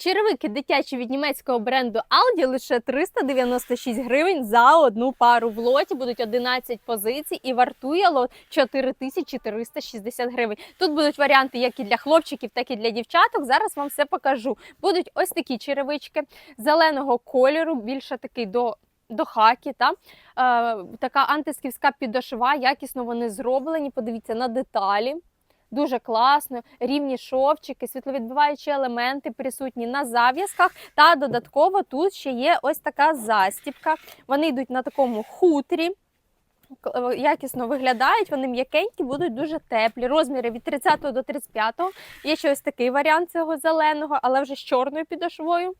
Черевики дитячі від німецького бренду Aldi лише 396 гривень за одну пару. В лоті будуть 11 позицій і вартує лот 4360 гривень. Тут будуть варіанти як і для хлопчиків, так і для дівчаток. Зараз вам все покажу. Будуть ось такі черевички зеленого кольору, більше такий до. До хакі, та? Е, така антисківська підошва, якісно вони зроблені. Подивіться на деталі. Дуже класно, рівні шовчики, світловідбиваючі елементи присутні на зав'язках. Та додатково тут ще є ось така застібка. Вони йдуть на такому хутрі. е, Якісно виглядають, вони м'якенькі, будуть дуже теплі. Розміри від 30 до 35. Є ще ось такий варіант цього зеленого, але вже з чорною підошвою.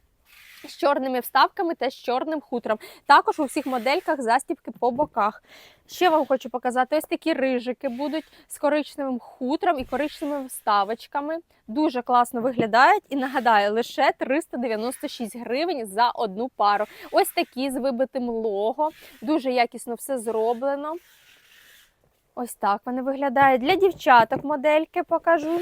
З чорними вставками та з чорним хутром. Також у всіх модельках застібки по боках. Ще вам хочу показати: ось такі рижики будуть з коричневим хутром і коричневими вставочками. Дуже класно виглядають і нагадаю, лише 396 гривень за одну пару. Ось такі з вибитим лого. Дуже якісно все зроблено. Ось так вони виглядають. Для дівчаток модельки покажу.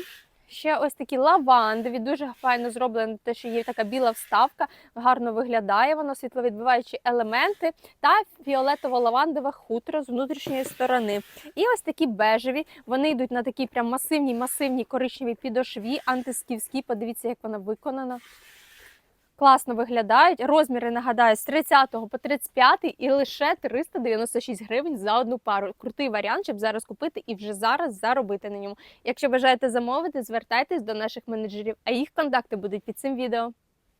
Ще ось такі лавандові, дуже файно зроблено, те, що є така біла вставка, гарно виглядає воно, світловідбиваючі елементи та фіолетово-лавандове хутро з внутрішньої сторони. І ось такі бежеві. Вони йдуть на такі прям масивні, масивні коричневі підошві, антисківські. Подивіться, як вона виконана. Класно виглядають. Розміри нагадаю з 30 по 35 і лише 396 гривень за одну пару. Крутий варіант, щоб зараз купити і вже зараз заробити на ньому. Якщо бажаєте замовити, звертайтесь до наших менеджерів, а їх контакти будуть під цим відео.